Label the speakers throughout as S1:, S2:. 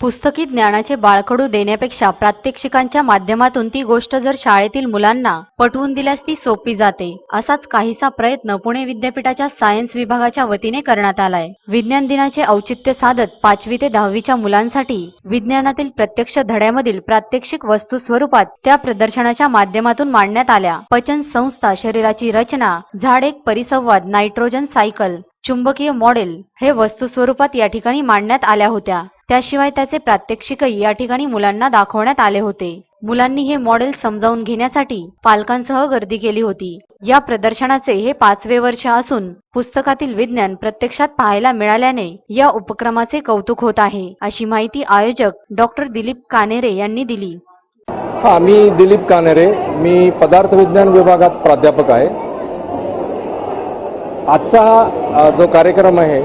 S1: पुस्तकी ज्ञानाचे बाळकडू देण्यापेक्षा प्रात्यक्षिकांच्या माध्यमातून ती गोष्ट जर शाळेतील मुलांना पटवून दिल्यास ती सोपी जाते. असाच काहीसा प्रयत्न पुणे विद्यापीठाच्या सायन्स विभागाच्या वतीने करण्यात आलाय. विज्ञान दिनाचे औचित्य साधत पाचवी ते दहावीच्या मुलांसाठी विज्ञानातील प्रत्यक्ष धड्यामधील प्रात्यक्षिक वस्तू स्वरूपात त्या प्रदर्शनाच्या माध्यमातून मांडण्यात आल्या. पचन संस्था शरीराची रचना झाड एक परिसंवाद नायट्रोजन सायकल चुंबकीय मॉडेल हे वस्तू स्वरूपात या ठिकाणी मांडण्यात आल्या होत्या. त्याशिवाय त्याचे प्रात्यक्षिकही या ठिकाणी मुलांना दाखवण्यात आले होते. मुलांनी हे मॉडेल समजावून घेण्यासाठी पालकांसह गर्दी केली होती. या प्रदर्शनाचे हे पाचवे वर्ष असून पुस्तकातील विज्ञान प्रत्यक्षात पाहायला मिळाल्याने या उपक्रमाचे कौतुक होत आहे अशी माहिती आयोजक डॉक्टर दिलीप कानेरे यांनी दिली.
S2: हा मी दिलीप कानेरे. मी पदार्थ विज्ञान विभागात प्राध्यापक आहे. आजचा हा जो कार्यक्रम आहे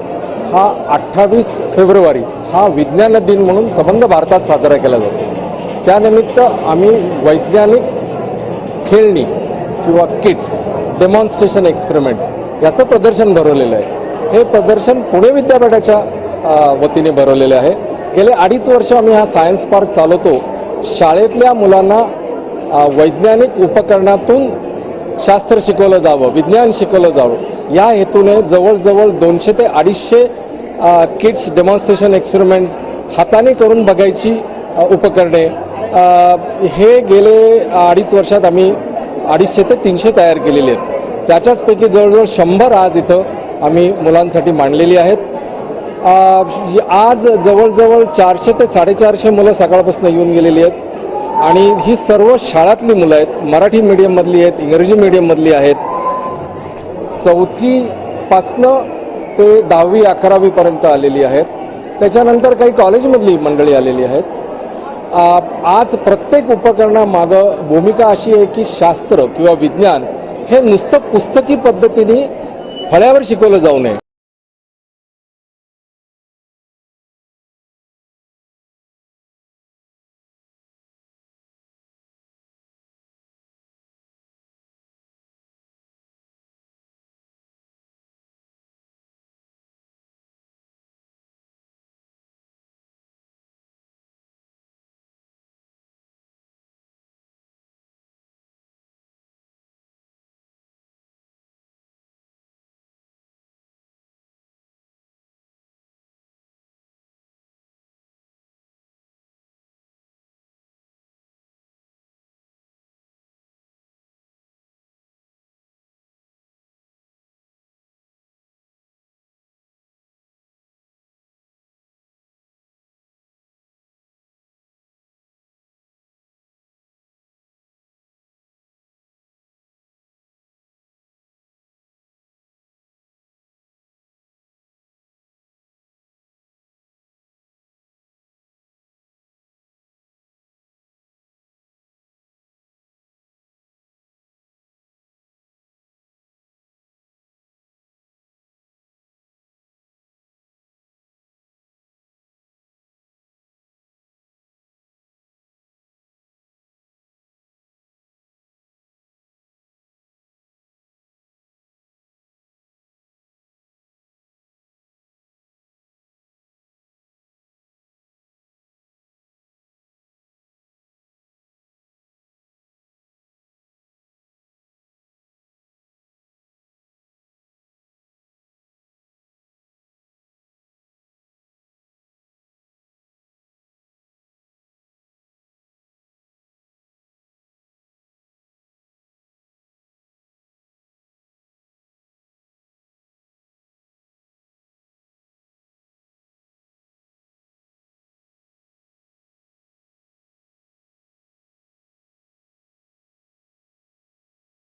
S2: हा अठ्ठावीस फेब्रुवारी हा विज्ञान दिन म्हणून संबंध भारतात साजरा केला जातो. त्यानिमित्त आम्ही वैज्ञानिक खेळणी किंवा किट्स डेमॉन्स्ट्रेशन एक्सपेरिमेंट्स याचं प्रदर्शन भरवलेलं आहे. हे प्रदर्शन पुणे विद्यापीठाच्या वतीने भरवलेले आहे. गेले अडीच वर्ष आम्ही हा सायन्स पार्क चालवतो. शाळेतल्या मुलांना वैज्ञानिक उपकरणातून शास्त्र शिकवलं जावं विज्ञान शिकवलं जावं. या हेतूने जवळजवळ दोनशे ते अडीचशे किट्स डेमॉन्स्ट्रेशन एक्सपेरिमेंट्स हाताने करून बघायची उपकरणे. हे गेले अडीच वर्षात आम्ही अडीचशे ते तीनशे तयार केलेली आहेत. त्याच्याचपैकी जवळजवळ शंभर आज इथं आम्ही मुलांसाठी मांडलेली आहेत. आज जवळजवळ चारशे ते साडेचारशे मुलं सकाळपासून येऊन गेलेली आहेत. आणि ही सर्व शाळातली मुलं आहेत. मराठी मीडियममधली आहेत इंग्रजी मीडियममधली आहेत. चौथीपासनं ते दहावी अकरावीपर्यंत आलेली आहेत. त्याच्यानंतर काही कॉलेजमधली मंडळी आलेली आहेत. आज प्रत्येक उपकरणामागं भूमिका अशी आहे की शास्त्र किंवा विज्ञान हे नुसतं पुस्तकी पद्धतीने फळ्यावर शिकवलं जाऊ नये.